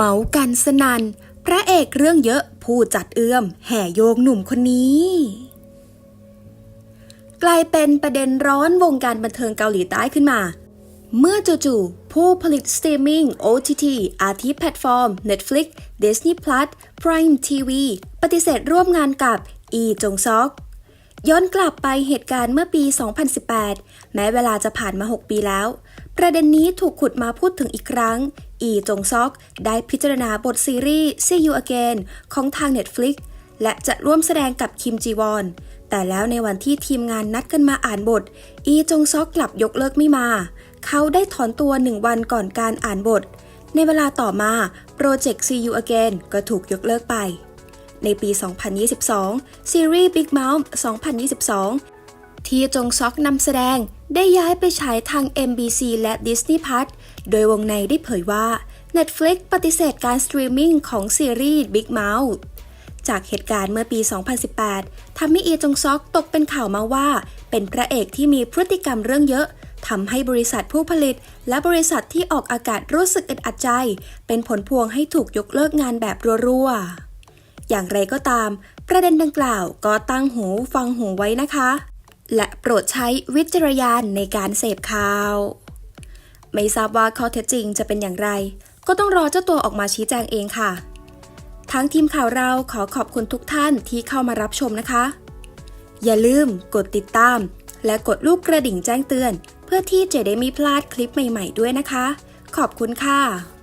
เมากันสนันพระเอกเรื่องเยอะผู้จัดเอื้อม แห่โยงหนุ่มคนนี้ กลายเป็นประเด็นร้อนวงการบันเทิงเกาหลีใต้ขึ้นมา เมื่อจู่ๆผู้ผลิตสตรีมมิ่ง OTT อาทิแพลตฟอร์ม Netflix Disney Plus Prime TV ปฏิเสธร่วมงานกับอีจงซอกย้อนกลับไปเหตุการณ์เมื่อปี 2018 แม้เวลาจะผ่านมา 6 ปีแล้ว ประเด็นนี้ถูกขุดมาพูดถึงอีกครั้ง อีจงซอก ได้พิจารณาบทซีรีส์ See You Again ของทาง Netflix และจะร่วมแสดงกับคิมจีวอน แต่แล้วในวันที่ทีมงานนัดกันมาอ่านบท อีจงซอกกลับยกเลิกไม่มา เขาได้ถอนตัวหนึ่งวันก่อนการอ่านบท ในเวลาต่อมาโปรเจกต์ See You Again ก็ถูกยกเลิกไป ในปี 2022 ซีรีส์ Big Mouth 2022 ที่จงซอกนำแสดงได้ย้ายไปฉายทาง MBC และ Disney Plus โดยวงในได้เผยว่า Netflix ปฏิเสธการสตรีมมิ่งของซีรีส์ Big Mouth จากเหตุการณ์เมื่อปี 2018 ทำให้อีจงซอกตกเป็นข่าวมาว่า เป็นพระเอกที่มีพฤติกรรมเรื่องเยอะ ทำให้บริษัทผู้ผลิต และบริษัทที่ออกอากาศรู้สึกอึดอัดใจ เป็นผลพวงให้ถูกยกเลิกงานแบบรัวๆ อย่างไรก็ตาม ประเด็นดังกล่าวก็ตั้งหูฟังหูไว้นะคะ และโปรดใช้วิจารณญาณในการเสพข่าว ไม่ทราบว่าข้อเท็จจริงจะเป็นอย่างไร ก็ต้องรอเจ้าตัวออกมาชี้แจงเองค่ะ ทั้งทีมข่าวเราขอขอบคุณทุกท่านที่เข้ามารับชมนะคะ อย่าลืมกดติดตาม และกดรูปกระดิ่งแจ้งเตือน เพื่อที่จะได้ไม่พลาดคลิปใหม่ ๆ ด้วยนะคะ ขอบคุณค่ะ